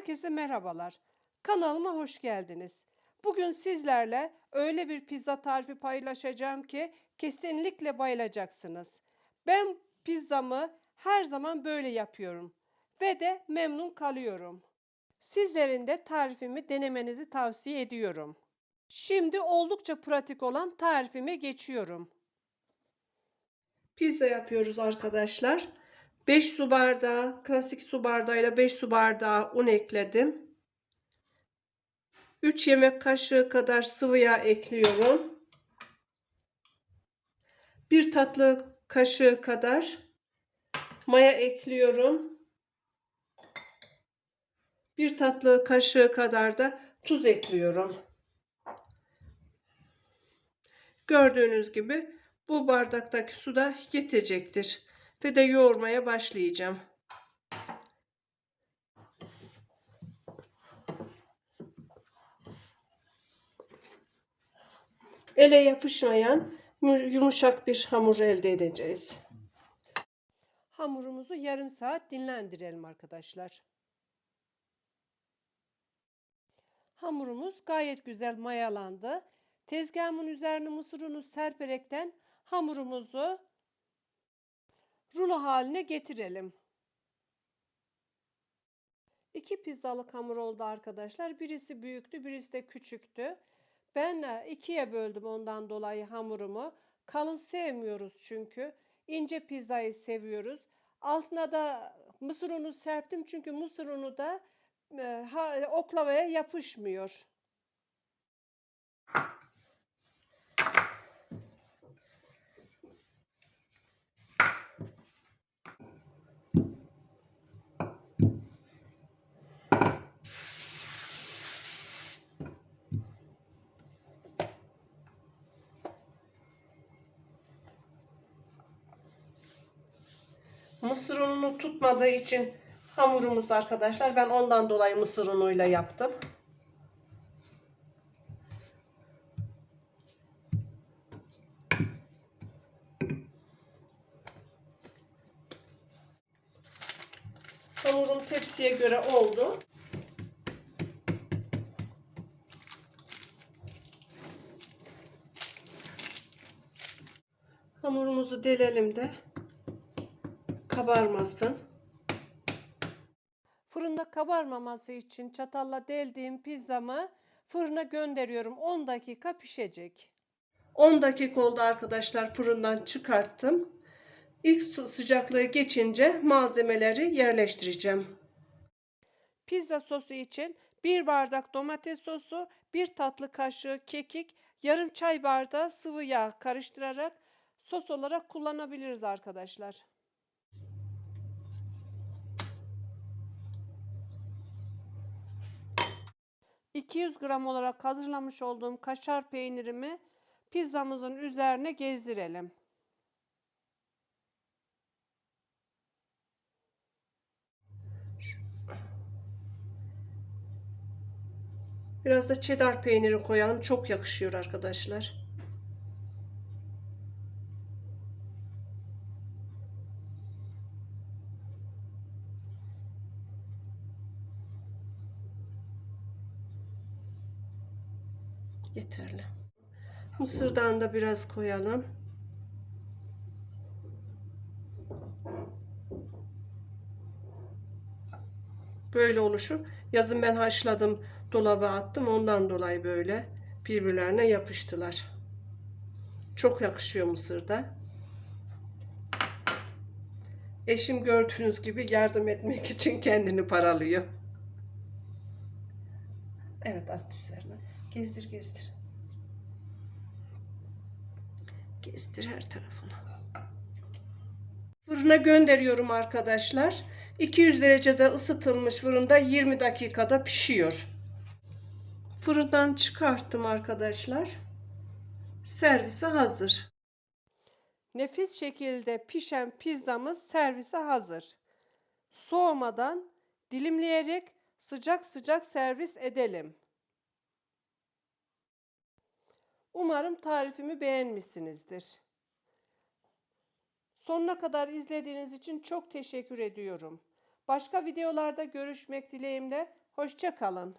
Herkese merhabalar. Kanalıma hoş geldiniz. Bugün sizlerle öyle bir pizza tarifi paylaşacağım ki kesinlikle bayılacaksınız. Ben pizzamı her zaman böyle yapıyorum ve de memnun kalıyorum. Sizlerin de tarifimi denemenizi tavsiye ediyorum. Şimdi oldukça pratik olan tarifime geçiyorum. Pizza yapıyoruz arkadaşlar. 5 su bardağı, klasik su bardağıyla 5 su bardağı un ekledim. 3 yemek kaşığı kadar sıvı yağ ekliyorum. 1 tatlı kaşığı kadar maya ekliyorum. 1 tatlı kaşığı kadar da tuz ekliyorum. Gördüğünüz gibi bu bardaktaki su da yetecektir ve de yoğurmaya başlayacağım. Ele yapışmayan yumuşak bir hamur elde edeceğiz. Hamurumuzu yarım saat dinlendirelim arkadaşlar. Hamurumuz gayet güzel mayalandı. Tezgahımın üzerine mısır unu serperekten hamurumuzu rulo haline getirelim. İki pizzalık hamur oldu arkadaşlar. Birisi büyüktü, birisi de küçüktü. Ben ikiye böldüm ondan dolayı hamurumu. Kalın sevmiyoruz çünkü. İnce pizzayı seviyoruz. Altına da mısır unu serptim çünkü mısır unu da e, oklavaya yapışmıyor. Mısır ununu tutmadığı için hamurumuz arkadaşlar. Ben ondan dolayı mısır unuyla yaptım. Hamurum tepsiye göre oldu. Hamurumuzu delelim de kabarmasın. Fırında kabarmaması için çatalla deldiğim pizzamı fırına gönderiyorum. 10 dakika pişecek. 10 dakika oldu arkadaşlar fırından çıkarttım. İlk sıcaklığı geçince malzemeleri yerleştireceğim. Pizza sosu için 1 bardak domates sosu, 1 tatlı kaşığı kekik, yarım çay bardağı sıvı yağ karıştırarak sos olarak kullanabiliriz arkadaşlar. 200 gram olarak hazırlamış olduğum kaşar peynirimi pizzamızın üzerine gezdirelim. Biraz da cheddar peyniri koyalım. Çok yakışıyor arkadaşlar. Yeterli. Mısırdan da biraz koyalım. Böyle oluşu. Yazın ben haşladım, dolaba attım. Ondan dolayı böyle birbirlerine yapıştılar. Çok yakışıyor mısırda. Eşim gördüğünüz gibi yardım etmek için kendini paralıyor. Evet at üzerine. Gezdir gezdir. Gezdir her tarafını. Fırına gönderiyorum arkadaşlar. 200 derecede ısıtılmış fırında 20 dakikada pişiyor. Fırından çıkarttım arkadaşlar. Servise hazır. Nefis şekilde pişen pizzamız servise hazır. Soğumadan dilimleyerek sıcak sıcak servis edelim. Umarım tarifimi beğenmişsinizdir. Sonuna kadar izlediğiniz için çok teşekkür ediyorum. Başka videolarda görüşmek dileğimle. Hoşça kalın.